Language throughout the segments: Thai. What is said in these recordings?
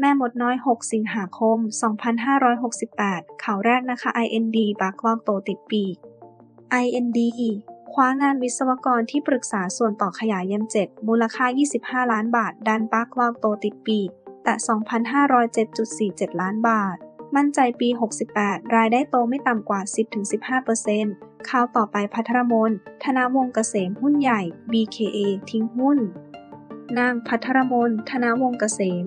แม่มดน้อย 6 สิงหาคม 2568 ข่าวแรกนะคะ IND บากลอกโตติดปีก IND คว้างานวิศวกรที่ปรึกษาส่วนต่อขยายยมเจ็ดมูลค่า 25 ล้านบาท ดันบากลอกโตติดปีก แต่ 2,507.47 ล้านบาท มั่นใจปี 68 รายได้โตไม่ต่ำกว่า 10-15%ข่าวต่อไปพัทรมน ธนาวงเกษมหุ้นใหญ่ BKA ทิ้งหุ้น นางพัทรมน ธนาวงเกษม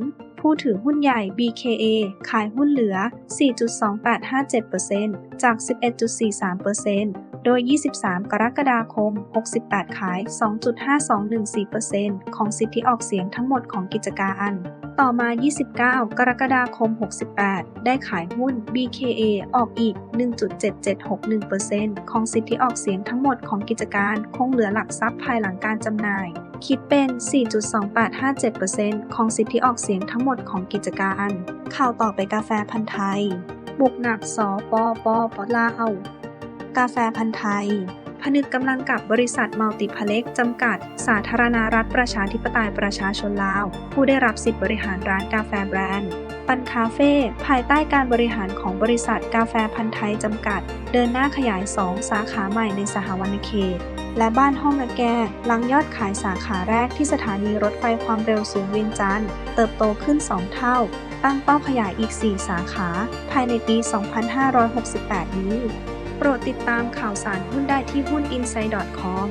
ผู้ถือหุ้นใหญ่ BKA ขายหุ้นเหลือ 4.2857%จาก 11.43% โดย 23 กรกฎาคม 68 ขาย 2.5214%ของสิทธิออกเสียงทั้งหมดของกิจการต่อมา 29 กรกฎาคม 68 ได้ขายหุ้น BKA ออกอีก 1.7761%ของสิทธิออกเสียงทั้งหมดของกิจการคงเหลือหลักทรัพย์ภายหลังการจำหน่าย คิดเป็น 4.2857%ของสิทธิออกเสียงทั้งหมดของกิจการ ข่าวต่อไปกาแฟพันธ์ไทย บุกหนักสอปปปลาว กาแฟพันธ์ไทย ผนึกกำลังกับบริษัทมัลติพเล็กจำกัด สาธารณรัฐประชาธิปไตยประชาชนลาว ผู้ได้รับสิทธิบริหารร้านกาแฟแบรนด์ ปันคาเฟ่ภายใต้การบริหารของบริษัทกาแฟพันธ์ไทยจำกัด เดินหน้าขยาย 2 สาขาใหม่ในสหวรรณเขตและบ้านห้องละแกหลังยอดขายสาขาแรกที่สถานีรถไฟความเร็วสูงเวียงจันทร์เติบโตขึ้น 2 เท่า ตั้งเป้าขยายอีก 4 สาขา ภายในปี 2568 นี้ โปรดติดตามข่าวสารหุ้นได้ที่หุ้น insight.com